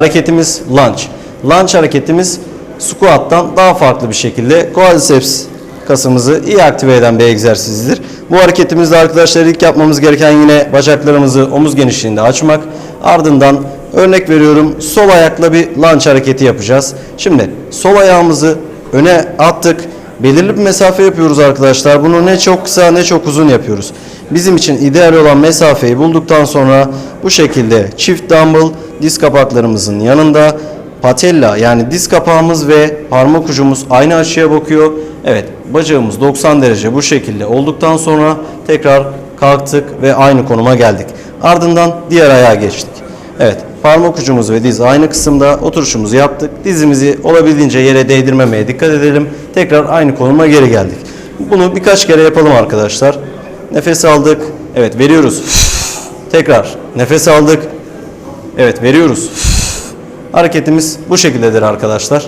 Hareketimiz lunge. Lunge hareketimiz squat'tan daha farklı bir şekilde quadriceps kasımızı iyi aktive eden bir egzersizdir. Bu hareketimizde arkadaşlar ilk yapmamız gereken yine bacaklarımızı omuz genişliğinde açmak. Ardından örnek veriyorum sol ayakla bir lunge hareketi yapacağız. Şimdi sol ayağımızı öne attık. Belirli bir mesafe yapıyoruz arkadaşlar. Bunu ne çok kısa ne çok uzun yapıyoruz. Bizim için ideal olan mesafeyi bulduktan sonra bu şekilde çift dumbbell diz kapaklarımızın yanında patella yani diz kapağımız ve parmak ucumuz aynı açıya bakıyor. Evet bacağımız 90 derece bu şekilde olduktan sonra tekrar kalktık ve aynı konuma geldik. Ardından diğer ayağa geçtik. Evet parmak ucumuz ve diz aynı kısımda oturuşumuzu yaptık. Dizimizi olabildiğince yere değdirmemeye dikkat edelim. Tekrar aynı konuma geri geldik. Bunu birkaç kere yapalım arkadaşlar. Nefes aldık. Evet veriyoruz. Tekrar nefes aldık. Evet veriyoruz. Hareketimiz bu şekildedir arkadaşlar.